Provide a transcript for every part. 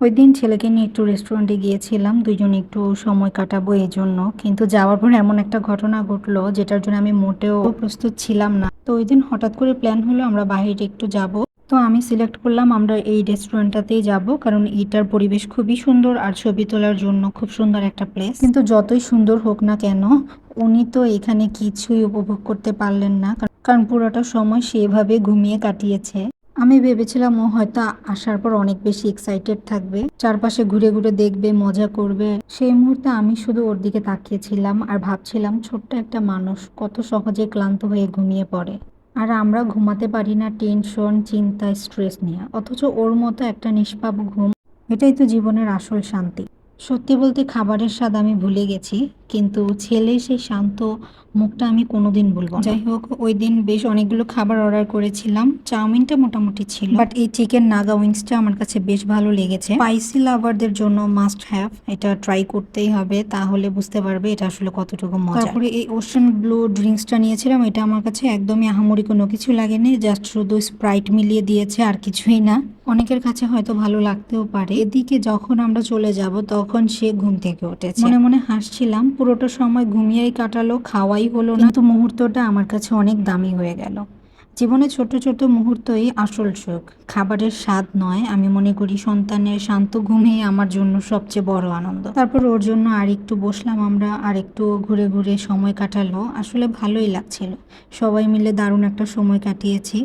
ওই দিন ছেলেকে নিয়ে একটু রেস্টুরেন্টে গিয়েছিলাম দুজনে একটু সময় কাটাবো এই জন্য কিন্তু যাওয়ার পর এমন একটা ঘটনা ঘটলো, যেটার জন্য আমি মোটেও প্রস্তুত ছিলাম না। তো ওই দিন হঠাৎ করে প্ল্যান হলো আমরা বাইরে একটু যাব। তো আমি সিলেক্ট করলাম আমরা এই রেস্টুরেন্টটাতেই যাব, কারণ এটার পরিবেশ খুবই সুন্দর আর ছবি তোলার জন্য খুব সুন্দর একটা প্লেস কিন্তু যতই সুন্দর হোক না কেন, উনি তো এখানে কিছুই উপভোগ করতে পারলেন না, কারণ- পুরোটা সময় সেভাবে ঘুমিয়ে কাটিয়েছে। আমি ভেবেছিলাম ও হয়তো আসার পর অনেক বেশি এক্সাইটেড থাকবে। চারপাশে ঘুরে ঘুরে দেখবে, মজা করবে। সেই মুহূর্তে আমি শুধু ওর দিকে তাকিয়েছিলাম আর ভাবছিলাম, ছোট্ট একটা মানুষ কত সহজে ক্লান্ত হয়ে ঘুমিয়ে পড়ে। আর আমরা ঘুমাতে পারি না টেনশন, চিন্তা, স্ট্রেস নিয়ে। অথচ ওর মতো একটা নিষ্পাপ ঘুম, এটাই তো জীবনের আসল শান্তি। সত্যি বলতে খাবারের স্বাদ আমি ভুলে গেছি। কিন্তু ছেলে সেই শান্ত মুখটা আমি কোনোদিন বলব যাই হোক, ওই দিন বেশ অনেকগুলো খাবার অর্ডার করেছিলাম। চাউমিনটা মোটামুটি ছিল। বাট এই চিকেন নাগা উইংসটা আমার কাছে বেশ ভালো লেগেছে। স্পাইসি লাভারদের জন্য মাস্ট হ্যাভ এটা ট্রাই করতেই হবে, তাহলে বুঝতে পারবে এটা আসলে কতটুকু মজা। তারপরে এই ওশান ব্লু ড্রিঙ্কসটা নিয়েছিলাম, এটা আমার কাছে একদমই আহামরি কোনো কিছু লাগেনি জাস্ট শুধু স্প্রাইট মিলিয়ে দিয়েছে, আর কিছুই না। অনেকের কাছে হয়তো ভালো লাগতেও পারে। এদিকে যখন আমরা চলে যাব, তখন সে ঘুম থেকে উঠেছে। মনে মনে হাসছিলাম পুরোটা সময় ঘুমিয়েই কাটালো, খাওয়াই হলো না। তো মুহূর্তটা আমার কাছে অনেক দামি হয়ে গেল। জীবনে ছোট ছোট মুহূর্তই আসল সুখ খাবারের স্বাদ নয়, আমি মনে করি সন্তানের শান্ত ঘুমই আমার জন্য সবচেয়ে বড় আনন্দ। তারপর ওর জন্য আর একটু বসলাম আমরা, আর একটু ঘুরে ঘুরে সময় কাটালো। আসলে ভালোই লাগছিল। সবাই মিলে দারুণ একটা সময় কাটিয়েছি।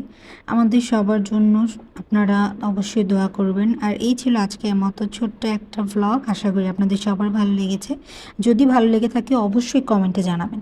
আমাদের সবার জন্য আপনারা অবশ্যই দোয়া করবেন। আর এই ছিল আজকে মতো ছোট্ট একটা ভ্লগ আশা করি আপনাদের সবার ভালো লেগেছে। যদি ভালো লেগে থাকে, অবশ্যই কমেন্টে জানাবেন।